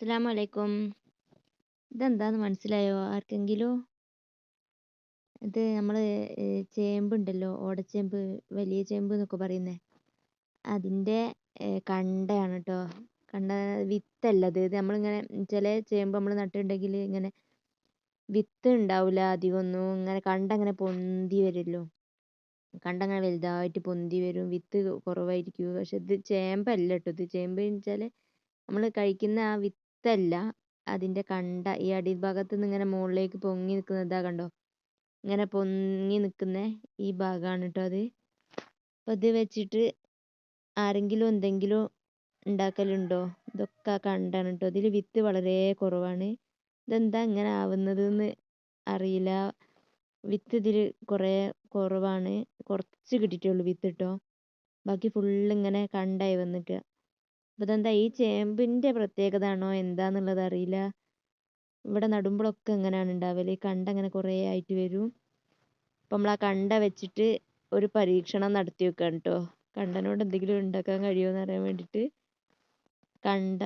അസ്സലാമു അലൈക്കും ഇതെന്താന്ന് മനസ്സിലായോ? ആർക്കെങ്കിലും ഇത് നമ്മൾ ചേമ്പുണ്ടല്ലോ ഓടച്ചേമ്പ് വലിയ ചേമ്പ് എന്നൊക്കെ പറയുന്നേ. അതിന്റെ കണ്ടയാണ് കേട്ടോ കണ്ട വിത്തല്ല ഇത് നമ്മളിങ്ങനെ ചില ചേമ്പ് നമ്മൾ നട്ടിട്ടുണ്ടെങ്കിൽ ഇങ്ങനെ വിത്ത് ഉണ്ടാവില്ല അധികമൊന്നും ഇങ്ങനെ കണ്ട ഇങ്ങനെ പൊന്തി വരുമല്ലോ കണ്ട അങ്ങനെ വലുതായിട്ട് പൊന്തി വരും. വിത്ത് കുറവായിരിക്കും. പക്ഷെ ഇത് ചേമ്പല്ല കേട്ടോ ഇത് ചേമ്പ് എന്ന് വെച്ചാൽ നമ്മൾ കഴിക്കുന്ന ആ വിത്തല്ല അതിന്റെ കണ്ട ഈ അടിഭാഗത്ത് നിന്ന് ഇങ്ങനെ മുകളിലേക്ക് പൊങ്ങി നിൽക്കുന്നത് ഇതാ കണ്ടോ? ഇങ്ങനെ പൊങ്ങി നിൽക്കുന്ന ഈ ഭാഗമാണ് കേട്ടോ അത്. അപ്പം ഇത് വെച്ചിട്ട് ആരെങ്കിലും എന്തെങ്കിലും ഉണ്ടാക്കലുണ്ടോ? ഇതൊക്കെ കണ്ടാണ് കേട്ടോ. ഇതിൽ വിത്ത് വളരെ കുറവാണ്. ഇതെന്താ ഇങ്ങനെ ആവുന്നത് എന്ന് അറിയില്ല. വിത്ത് ഇതിൽ കുറേ കുറവാണ്. കുറച്ച് കിട്ടിയിട്ടുള്ളൂ വിത്ത് കേട്ടോ. ബാക്കി ഫുള്ള് ഇങ്ങനെ കണ്ടായി വന്നിട്ട്. ഇതെന്താ ഈ ചേമ്പിന്റെ പ്രത്യേകത ആണോ എന്താന്നുള്ളത് അറിയില്ല. ഇവിടെ നടുമ്പോഴൊക്കെ ഇങ്ങനെയാണ് ഉണ്ടാവൽ കണ്ട അങ്ങനെ കുറേ ആയിട്ട് വരും. അപ്പം നമ്മൾ ആ കണ്ട വെച്ചിട്ട് ഒരു പരീക്ഷണം നടത്തി വെക്കാൻ കേട്ടോ കണ്ടനോട് എന്തെങ്കിലും ഉണ്ടാക്കാൻ കഴിയുമോ അറിയാൻ വേണ്ടിയിട്ട് കണ്ട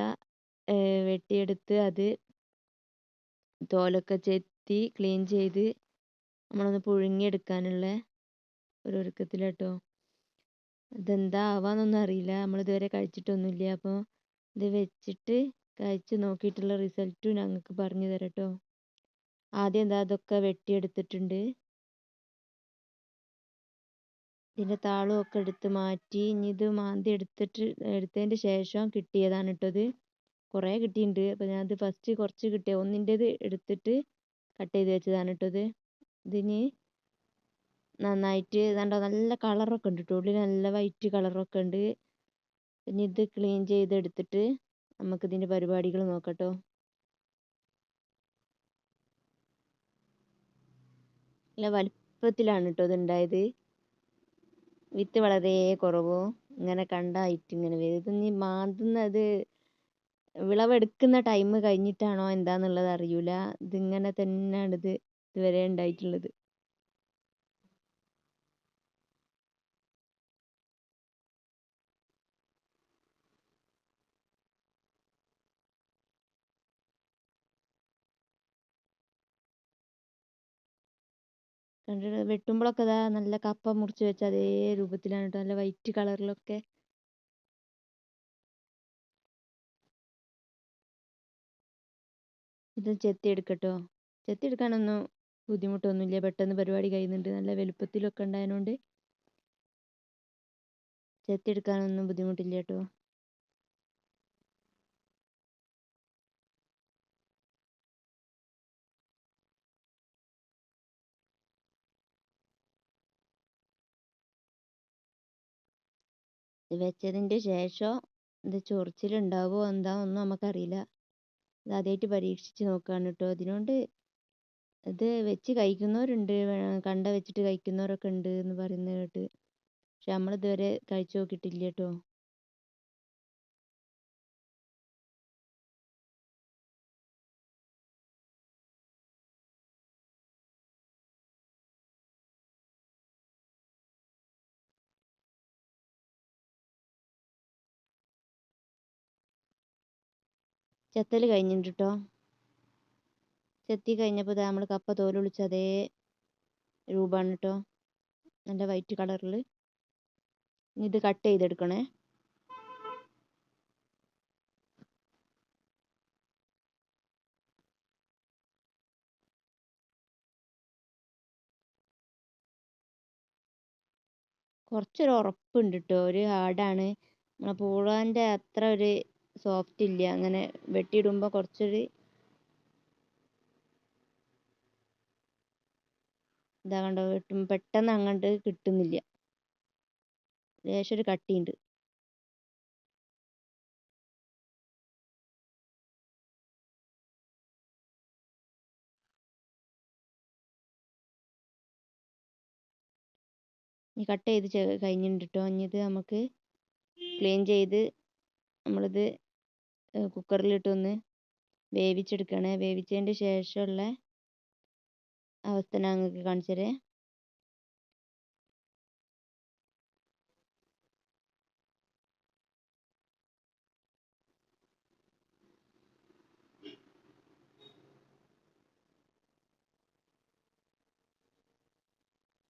വെട്ടിയെടുത്ത് അത് തോലൊക്കെ ചെത്തി ക്ലീൻ ചെയ്ത് നമ്മളൊന്ന് പുഴുങ്ങിയെടുക്കാനുള്ള ഒരു ഒരുക്കത്തിലാട്ടോ ഇതെന്താ ആവാന്നൊന്നും അറിയില്ല. നമ്മൾ ഇതുവരെ കഴിച്ചിട്ടൊന്നുമില്ല. അപ്പോൾ ഇത് വെച്ചിട്ട് കഴിച്ച് നോക്കിയിട്ടുള്ള റിസൾട്ടും ഞങ്ങൾക്ക് പറഞ്ഞു തരാം കേട്ടോ ആദ്യം എന്താ അതൊക്കെ വെട്ടിയെടുത്തിട്ടുണ്ട്. ഇതിന്റെ ഒക്കെ എടുത്ത് മാറ്റി ഇനി ഇത് മാന്തി എടുത്തിട്ട് എടുത്തതിന്റെ ശേഷം കിട്ടിയതാണ് കേട്ടോ ഇത്. കുറേ കിട്ടിയിട്ടുണ്ട്. അപ്പോൾ ഞാനത് ഫസ്റ്റ് കുറച്ച് കിട്ടിയ ഒന്നിന്റേത് എടുത്തിട്ട് കട്ട് ചെയ്ത് വെച്ചതാണ് കേട്ടോ ഇത്. ഇതിന് നന്നായിട്ട് കണ്ടോ? നല്ല കളറൊക്കെ ഉണ്ട്. കേട്ടോ ഉള്ളിൽ നല്ല വൈറ്റ് കളറൊക്കെ ഉണ്ട്. ഇനി ഇത് ക്ലീൻ നമുക്ക് ഇതിന്റെ പരിപാടികൾ നോക്കാം കേട്ടോ നല്ല വലിപ്പത്തിലാണ് കേട്ടോ ഇത് ഉണ്ടായത് വിത്ത് വളരെ കുറവോ? ഇങ്ങനെ കണ്ട ഹൈറ്റ് ഇങ്ങനെ വരും. ഇനി മാന്തുന്നത് വിളവെടുക്കുന്ന ടൈം കഴിഞ്ഞിട്ടാണോ എന്താന്നുള്ളത് അറിയൂല. ഇതിങ്ങനെ തന്നെയാണ് ഇത് ഇതുവരെ ഉണ്ടായിട്ടുള്ളത് കണ്ടിട്ട് വെട്ടുമ്പോഴൊക്കെ ഇതാ നല്ല കപ്പ മുറിച്ച് വെച്ച അതേ രൂപത്തിലാണ് കേട്ടോ നല്ല വൈറ്റ് കളറിലൊക്കെ. ഇത് ചെത്തി എടുക്കാനൊന്നും ബുദ്ധിമുട്ടൊന്നുമില്ല പെട്ടെന്ന് പരിപാടി കഴിയുന്നുണ്ട്. നല്ല വലുപ്പത്തിലൊക്കെ ഉണ്ടായതുകൊണ്ട് ചെത്തി എടുക്കാനൊന്നും ബുദ്ധിമുട്ടില്ല കേട്ടോ വെച്ചതിന്റെ ശേഷം ഇത് ചൊറിച്ചിലുണ്ടാവുമോ ഒന്നും നമുക്കറിയില്ല. ഇത് ആദ്യമായിട്ട് പരീക്ഷിച്ച് നോക്കുകയാണ് കേട്ടോ. അതിനോണ്ട് ഇത് വെച്ച് കഴിക്കുന്നവരുണ്ട് കണ്ട വെച്ചിട്ട് കഴിക്കുന്നവരൊക്കെ ഉണ്ട് എന്ന് പറയുന്നത് കേട്ട്. പക്ഷെ നമ്മളിതുവരെ കഴിച്ചു നോക്കിയിട്ടില്ല കേട്ടോ. ചെത്തൽ കഴിഞ്ഞിട്ടുണ്ട്? കേട്ടോ ചെത്തി കഴിഞ്ഞപ്പോൾ നമ്മൾ കപ്പ തോലൊളിച്ച അതേ രൂപമാണ് കേട്ടോ നല്ല വൈറ്റ് കളറിൽ ഇത് കട്ട് ചെയ്തെടുക്കണേ. കുറച്ചൊരു ഉറപ്പുണ്ട് കേട്ടോ ഒരു ഹാർഡാണ് നമ്മളെ പൂളാന്റെ അത്ര ഒരു സോഫ്റ്റ് ഇല്ല. അങ്ങനെ വെട്ടിയിടുമ്പോൾ കുറച്ചൊരു ഇതാ കണ്ടോ? വെട്ടും. പെട്ടെന്ന് അങ്ങോട്ട് കിട്ടുന്നില്ല. ലേശം ഒരു കട്ടിയുണ്ട്. ഇനി കട്ട് ചെയ്ത് കഴിഞ്ഞിട്ടുണ്ട് കേട്ടോ ഇനി ഇത് നമുക്ക് ക്ലീൻ ചെയ്ത് നമ്മളിത് കുക്കറിലിട്ടൊന്ന് വേവിച്ചെടുക്കുകയാണ് വേവിച്ചതിന്റെ ശേഷമുള്ള അവസ്ഥ ഞാൻ നിങ്ങൾക്ക് കാണിച്ചു തരാം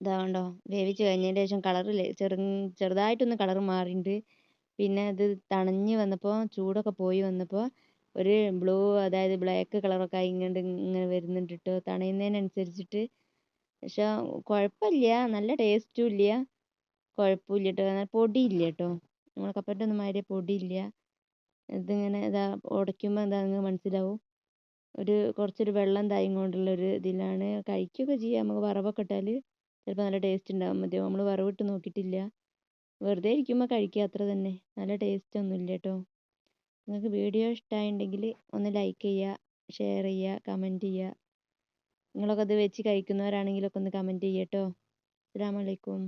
ഇതാ കണ്ടോ വേവിച്ച് കഴിഞ്ഞതിന് ശേഷം കളറില്ലേ ചെറു ചെറുതായിട്ടൊന്ന് കളർ മാറിയിട്ടുണ്ട്. പിന്നെ അത് തണിഞ്ഞ് വന്നപ്പോൾ ചൂടൊക്കെ പോയി വന്നപ്പോൾ ഒരു ബ്ലൂ അതായത് ബ്ലാക്ക് കളറൊക്കെ ആയി ഇങ്ങോട്ട് ഇങ്ങനെ വരുന്നുണ്ട് കേട്ടോ തണിയുന്നതിനനുസരിച്ചിട്ട്. പക്ഷേ കുഴപ്പമില്ല. നല്ല ടേസ്റ്റും ഇല്ല. കുഴപ്പമില്ല കേട്ടോ പൊടിയില്ല കേട്ടോ നമ്മൾ കപ്പലണ്ടി ഒന്നും മാതിരി പൊടിയില്ല. ഇതിങ്ങനെ ഇതാ ഉടയ്ക്കുമ്പോൾ എന്താ നിങ്ങൾക്ക് മനസ്സിലാവും. ഒരു കുറച്ചൊരു വെള്ളം തായും കൊണ്ടുള്ള ഒരു ഇതിലാണ്. കഴിക്കുകയൊക്കെ ചെയ്യാം. നമുക്ക് വറവൊക്കെ ഇട്ടാൽ ചിലപ്പോൾ നല്ല ടേസ്റ്റ് ഉണ്ടാവും. മറ്റേ നമ്മൾ വറവിട്ട് നോക്കിയിട്ടില്ല. വെറുതെ ഇരിക്കുമ്പോൾ കഴിക്കുക അത്ര തന്നെ. നല്ല ടേസ്റ്റ് ഒന്നും ഇല്ല കേട്ടോ നിങ്ങൾക്ക് വീഡിയോ ഇഷ്ടമായിട്ടുണ്ടെങ്കിൽ ഒന്ന് ലൈക്ക് ചെയ്യുക ഷെയർ ചെയ്യുക കമന്റ് ചെയ്യുക നിങ്ങളൊക്കെ ഇത് വെച്ച് കഴിക്കുന്നവരാണെങ്കിലൊക്കെ ഒന്ന് കമന്റ് ചെയ്യുക കേട്ടോ അസ്സലാമു അലൈക്കും.